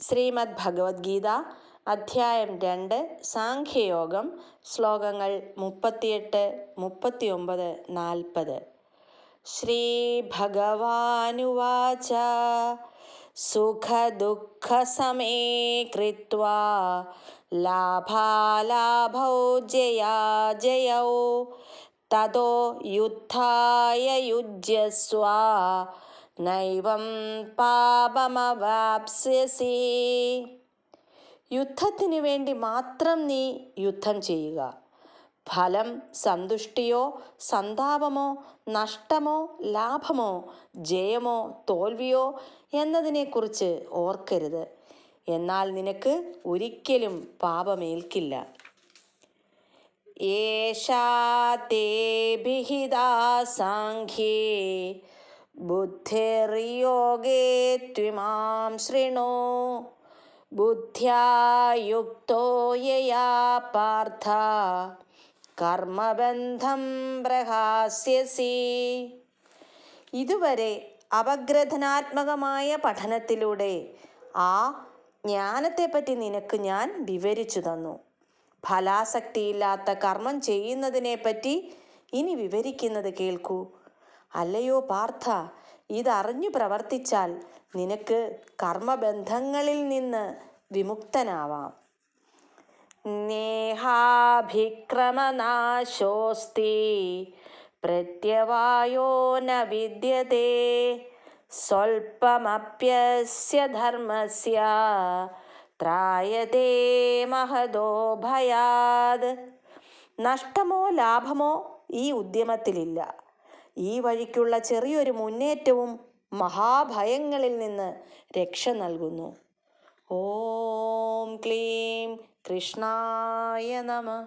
ശ്രീമദ് ഭഗവത്ഗീത അധ്യായം രണ്ട് സാഖ്യയോഗം ശ്ലോകങ്ങൾ മുപ്പത്തിയെട്ട് മുപ്പത്തിയൊമ്പത് നാൽപ്പത്. ശ്രീഭഗവാനുവാച സുഖദുഃഖസമേ കൃത്വാ ലാഭാലാഭൗ ജയാജയൗ തതോ യുദ്ധായ യുജ്യസ്വ നൈവം പാപമവാപ്സ്യസി. യുദ്ധത്തിനു വേണ്ടി മാത്രം നീ യുദ്ധം ചെയ്യുക. ഫലം സന്തുഷ്ടിയോ സന്താപമോ നഷ്ടമോ ലാഭമോ ജയമോ തോൽവിയോ എന്നതിനെക്കുറിച്ച് ഓർക്കരുത്. എന്നാൽ നിനക്ക് ഒരിക്കലും പാപമേൽക്കില്ല. ഏഷാ തേ സാഖ്യേ. ബുദ്ധിർയോഗേ ത്വിമാം ശൃണു. ബുദ്ധ്യായുക്തോ യയാ പാർത്ഥ. കർമ്മബന്ധം പ്രഹാസ്യസി. ഇതുവരെ അപഗ്രഥനാത്മകമായ പഠനത്തിലൂടെ ആ ജ്ഞാനത്തെപ്പറ്റി നിനക്ക് ഞാൻ വിവരിച്ചു തന്നു. ഫലാസക്തിയില്ലാത്ത കർമ്മം ചെയ്യുന്നതിനെപ്പറ്റി ഇനി വിവരിക്കുന്നത് കേൾക്കൂ. അല്ലയോ പാർത്ഥ ഇതറിഞ്ഞു പ്രവർത്തിച്ചാൽ നിനക്ക് കർമ്മബന്ധങ്ങളിൽ നിന്ന് വിമുക്തനാവാം. നേഹാഭിക്രമനാശോസ്തി പ്രത്യവായോ ന വിദ്യത്തെ സ്വൽപ്പമപ്യസ്യ ധർമ്മസ്യ ത്രായതേ മഹദോ ഭയാത്. നഷ്ടമോ ലാഭമോ ഈ ഉദ്യമത്തിലില്ല. ഈ വഴിക്കുള്ള ചെറിയൊരു മുന്നേറ്റവും മഹാഭയങ്ങളിൽ നിന്ന് രക്ഷ നൽകുന്നു. ഓം ക്ലീം കൃഷ്ണായ നമ.